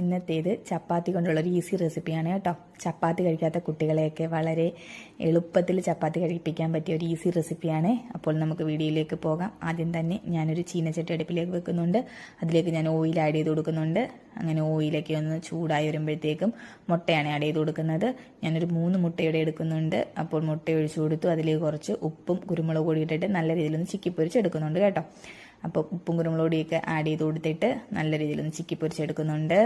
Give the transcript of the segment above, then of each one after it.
ഇന്നത്തേത് ചപ്പാത്തി കൊണ്ടുള്ളൊരു easy റെസിപ്പിയാണ് കേട്ടോ. ചപ്പാത്തി കഴിക്കാത്ത കുട്ടികളെയൊക്കെ വളരെ എളുപ്പത്തിൽ ചപ്പാത്തി കഴിപ്പിക്കാൻ പറ്റിയ ഒരു ഈസി റെസിപ്പിയാണ് അപ്പോൾ നമുക്ക് വീഡിയോയിലേക്ക് പോകാം. ആദ്യം തന്നെ ഞാനൊരു ചീനച്ചട്ടി അടുപ്പിലേക്ക് വെക്കുന്നുണ്ട്. അതിലേക്ക് ഞാൻ ഓയിൽ ആഡ് ചെയ്ത് കൊടുക്കുന്നുണ്ട്. അങ്ങനെ ഓയിലൊക്കെ ഒന്ന് ചൂടായി വരുമ്പോഴത്തേക്കും മുട്ടയാണ് ആഡ് ചെയ്ത് കൊടുക്കുന്നത്. ഞാനൊരു മൂന്ന് മുട്ടയുടെ എടുക്കുന്നുണ്ട്. അപ്പോൾ മുട്ട ഒഴിച്ചു കൊടുത്തു. അതിലേക്ക് കുറച്ച് ഉപ്പും കുരുമുളക് പൊടി ഇട്ടിട്ട് നല്ല രീതിയിലൊന്ന് ചിക്കി പൊരിച്ചെടുക്കുന്നുണ്ട് കേട്ടോ. അപ്പോൾ ഉപ്പും കുരുമുളകൊടിയൊക്കെ ആഡ് ചെയ്ത് കൊടുത്തിട്ട് നല്ല രീതിയിലൊന്ന് ചിക്കി പൊരിച്ചെടുക്കുന്നുണ്ട്.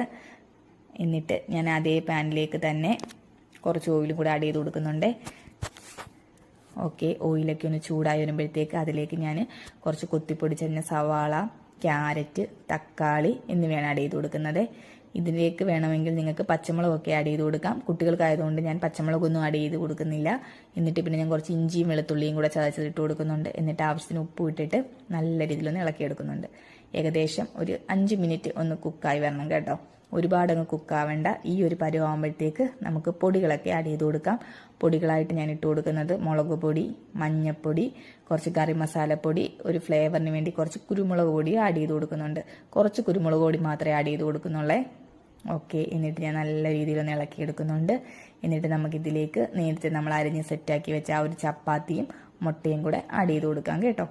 എന്നിട്ട് ഞാൻ അതേ പാനിലേക്ക് തന്നെ കുറച്ച് ഓയിലും കൂടെ ആഡ് ചെയ്ത് കൊടുക്കുന്നുണ്ട്. ഓക്കെ ഓയിലൊക്കെ ഒന്ന് ചൂടായി വരുമ്പോഴത്തേക്ക് അതിലേക്ക് ഞാൻ കുറച്ച് കൊത്തിപ്പൊടിച്ചതിന് സവാള ക്യാരറ്റ് തക്കാളി എന്നിവയാണ് ആഡ് ചെയ്ത് കൊടുക്കുന്നത്. ഇതിലേക്ക് വേണമെങ്കിൽ നിങ്ങൾക്ക് പച്ചമുളകൊക്കെ ആഡ് ചെയ്ത് കൊടുക്കാം. കുട്ടികൾക്കായതുകൊണ്ട് ഞാൻ പച്ചമുളകൊന്നും ആഡ് ചെയ്ത് കൊടുക്കുന്നില്ല. എന്നിട്ട് പിന്നെ ഞാൻ കുറച്ച് ഇഞ്ചിയും വെളുത്തുള്ളിയും കൂടെ ചതച്ചിട്ട് കൊടുക്കുന്നുണ്ട്. എന്നിട്ട് ആവശ്യത്തിന് ഉപ്പ് ഇട്ടിട്ട് നല്ല രീതിയിലൊന്ന് ഇളക്കിയെടുക്കുന്നുണ്ട്. ഏകദേശം ഒരു അഞ്ച് മിനിറ്റ് ഒന്ന് കുക്കായി വരണം കേട്ടോ. ഒരുപാട് അങ്ങ് കുക്കാവേണ്ട. ഈ ഒരു പരുവാകുമ്പോഴത്തേക്ക് നമുക്ക് പൊടികളൊക്കെ ആഡ് ചെയ്ത് കൊടുക്കാം. പൊടികളായിട്ട് ഞാൻ ഇട്ട് കൊടുക്കുന്നത് മുളക് പൊടി മഞ്ഞപ്പൊടി കുറച്ച് കറി മസാലപ്പൊടി ഒരു ഫ്ലേവറിന് വേണ്ടി കുറച്ച് കുരുമുളക് പൊടി ആഡ് ചെയ്ത് കൊടുക്കുന്നുണ്ട്. കുറച്ച് കുരുമുളക് പൊടി മാത്രമേ ആഡ് ചെയ്ത് കൊടുക്കുന്നുള്ളേ. ഓക്കെ എന്നിട്ട് ഞാൻ നല്ല രീതിയിൽ രീതിയിലൊന്ന് ഇളക്കിയെടുക്കുന്നുണ്ട് എന്നിട്ട് നമുക്കിതിലേക്ക് നേരത്തെ നമ്മൾ അരിഞ്ഞ് സെറ്റാക്കി വെച്ച ആ ഒരു ചപ്പാത്തിയും മുട്ടയും കൂടെ ആഡ് ചെയ്ത് കൊടുക്കാം കേട്ടോ.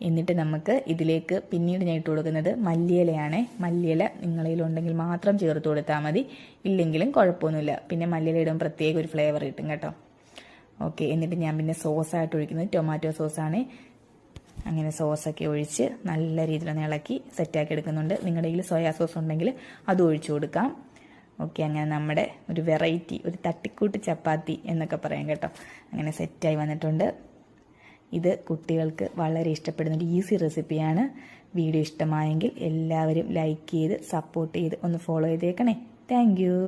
എന്നിട്ട് നമുക്ക് ഇതിലേക്ക് പിന്നീട് ഞാൻ ഇട്ട് കൊടുക്കുന്നത് മല്ലിയിലയാണ്. മല്ലിയില നിങ്ങളിലുണ്ടെങ്കിൽ മാത്രം ചേർത്ത് കൊടുത്താൽ മതി. ഇല്ലെങ്കിലും കുഴപ്പമൊന്നുമില്ല. പിന്നെ മല്ലിയില ഇടുമ്പോൾ പ്രത്യേക ഒരു ഫ്ലേവർ കിട്ടും കേട്ടോ. ഓക്കെ എന്നിട്ട് ഞാൻ പിന്നെ സോസായിട്ട് ഒഴിക്കുന്നത് ടൊമാറ്റോ സോസാണ് അങ്ങനെ സോസൊക്കെ ഒഴിച്ച് നല്ല രീതിയിൽ ഇളക്കി സെറ്റാക്കി എടുക്കുന്നുണ്ട്. നിങ്ങളുടെ കയ്യിൽ സോയാ സോസ് ഉണ്ടെങ്കിൽ അത് ഒഴിച്ചു കൊടുക്കാം. ഓക്കെ അങ്ങനെ നമ്മുടെ ഒരു വെറൈറ്റി ഒരു തട്ടിക്കൂട്ട് ചപ്പാത്തി എന്നൊക്കെ പറയാം കേട്ടോ. അങ്ങനെ സെറ്റായി വന്നിട്ടുണ്ട്. ഇത് കുട്ടികൾക്ക് വളരെ ഇഷ്ടപ്പെടുന്ന ഒരു ഈസി റെസിപ്പിയാണ് വീഡിയോ ഇഷ്ടമായെങ്കിൽ എല്ലാവരും ലൈക്ക് ചെയ്ത് സപ്പോർട്ട് ചെയ്ത് ഒന്ന് ഫോളോ ചെയ്തേക്കണേ. താങ്ക്